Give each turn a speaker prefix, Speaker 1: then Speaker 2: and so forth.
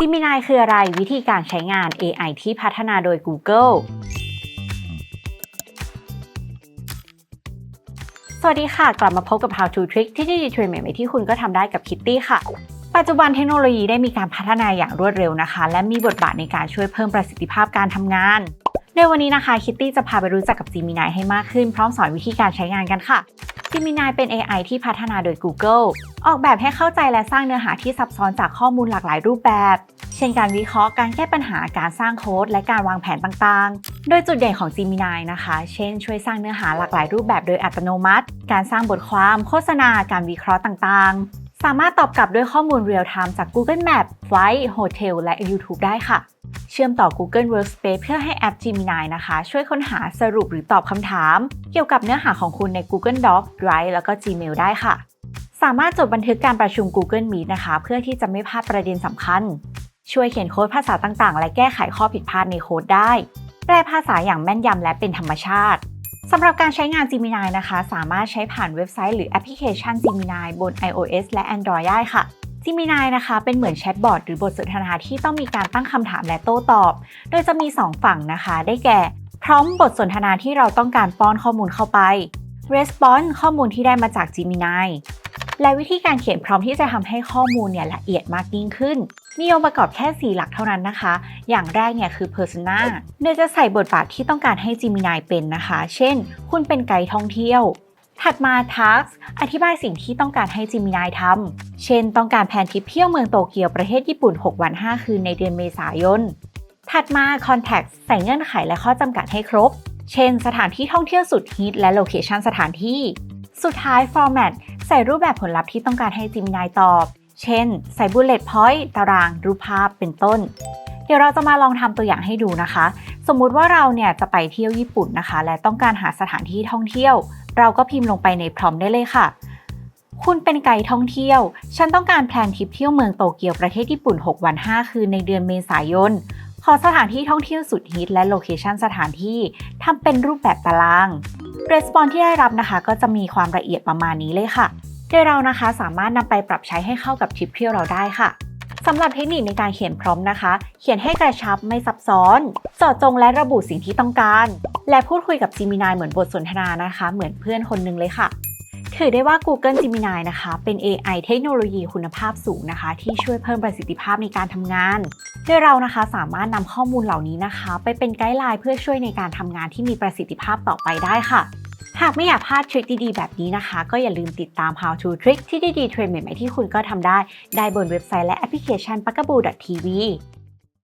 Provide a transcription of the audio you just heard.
Speaker 1: Gemini คืออะไรวิธีการใช้งาน AI ที่พัฒนาโดย Google สวัสดีค่ะ กลับมาพบกับ How to Trick ที่ดีๆเทรนใหม่ๆที่คุณก็ทำได้กับ Kitty ค่ะ ปัจจุบันเทคโนโลยีได้มีการพัฒนาอย่างรวดเร็วนะคะ และมีบทบาทในการช่วยเพิ่มประสิทธิภาพการทำงาน ในวันนี้นะคะ Kitty จะพาไปรู้จักกับ Gemini ให้มากขึ้น พร้อมสอนวิธีการใช้งานกันค่ะ Gemini เป็น AI ที่พัฒนาโดย Google ออกแบบให้เข้าใจและสร้างเนื้อหาที่ซับซ้อนจากข้อมูลหลากหลายรูปแบบ เช่นการวิเคราะห์ การแก้ปัญหา การสร้างโค้ด และการวางแผนต่างๆ โดยจุดเด่นของ Gemini นะคะ เช่น ช่วยสร้างเนื้อหาหลากหลายรูปแบบโดยอัตโนมัติ การสร้างบทความ โฆษณา การวิเคราะห์ต่างๆ สามารถตอบกลับด้วยข้อมูลเรียลไทม์จาก Google Map Flight Hotel และ YouTube ได้ค่ะ เชื่อมต่อ Google Workspace เพื่อให้แอป Gemini นะคะ ช่วยค้นหาสรุปหรือตอบคำถาม เกี่ยวกับเนื้อหาของคุณใน Google Docs Drive แล้วก็ Gmail ได้ค่ะ สามารถจดบันทึกการประชุม Google Meet นะคะ เพื่อที่จะไม่พลาดประเด็นสำคัญ ช่วยเขียนโค้ดภาษาต่างๆ และแก้ไขข้อผิดพลาดในโค้ดได้ แปลภาษาอย่างแม่นยำและเป็นธรรมชาติ สำหรับการใช้งาน Gemini นะคะ สามารถใช้ผ่านเว็บไซต์หรือแอปพลิเคชัน Gemini บน iOS และ Android ได้ค่ะ Gemini นะคะเป็นเหมือนแชทบอทหรือบทสนทนาที่ต้องมีการตั้งคำถามและโต้ตอบ โดยจะมี 2 ฝั่งนะคะ ได้แก่ พร้อมบทสนทนาที่เราต้องการป้อนข้อมูลเข้าไป Response ข้อมูลที่ได้มาจาก Gemini และวิธีการเขียนพร้อมที่จะทำให้ข้อมูลเนี่ยละเอียดมากยิ่งขึ้น มีองค์ประกอบแค่ 4 หลักเท่านั้นนะคะ อย่างแรกเนี่ยคือ persona โดยจะใส่บทบาทที่ต้องการให้ Gemini เป็นนะคะ เช่น คุณเป็นไกด์ท่องเที่ยว ถัดมา task อธิบายสิ่งที่ต้องการให้ Gemini ทำ เช่น ต้องการแผนทริปเที่ยวเมืองโตเกียวประเทศญี่ปุ่น 6 วัน 5 คืนในเดือนเมษายน ถัดมา context ใส่เงื่อนไขและข้อจำกัดให้ครบ เช่น สถานที่ท่องเที่ยวสุดฮิตและโลเคชันสถานที่ สุดท้าย format ใส่รูปแบบผลลัพธ์ที่ต้องการให้ Gemini ตอบ เช่น ใส่ bullet point ตารางรูปภาพเป็นต้น เดี๋ยวเราจะมาลองทำตัวอย่างให้ดูนะคะ สมมุติว่าเราเนี่ยจะไปเที่ยวญี่ปุ่นนะคะ และต้องการหาสถานที่ท่องเที่ยว เราก็พิมพ์ลงไปในพร้อมได้เลยค่ะ คุณเป็นไกด์ท่องเที่ยว ฉันต้องการแพลนทริปเที่ยวเมืองโตเกียวประเทศญี่ปุ่น 6 วัน 5 คืนในเดือนเมษายนขอสถานที่ท่องเที่ยวสุดฮิตและโลเคชันสถานที่ทำเป็นรูปแบบตาราง Response ที่ได้รับนะคะ ก็จะมีความละเอียดประมาณนี้เลยค่ะ โดยเรานะคะสามารถนำไปปรับใช้ให้เข้ากับทริปเที่ยวเราได้ค่ะสำหรับเทคนิคในการเขียนพร้อมนะคะ เขียนให้กระชับไม่ซับซ้อนเจาะจงและระบุสิ่งที่ต้องการ และพูดคุยกับ Gemini เหมือนบทสนทนานะคะ เหมือนเพื่อนคนหนึงเลยค่ะ ถือได้ว่า Google Gemini นะคะ เป็น AI เทคโนโลยีคุณภาพสูงนะคะ ที่ช่วยเพิ่มประสิทธิภาพในการทำงาน โดยเรานะคะสามารถนำข้อมูลเหล่านี้นะคะ ไปเป็นไกด์ไลน์เพื่อช่วยในการทำงานที่มีประสิทธิภาพต่อไปได้ค่ะ หากไม่อยากพลาดทริคดีๆ แบบนี้นะคะ ก็อย่าลืมติดตาม How to Trick ที่ดีๆเทรนด์ใหม่ๆที่คุณก็ทำได้ ได้บนเว็บไซต์และแอปพลิเคชัน p a k a b o o TV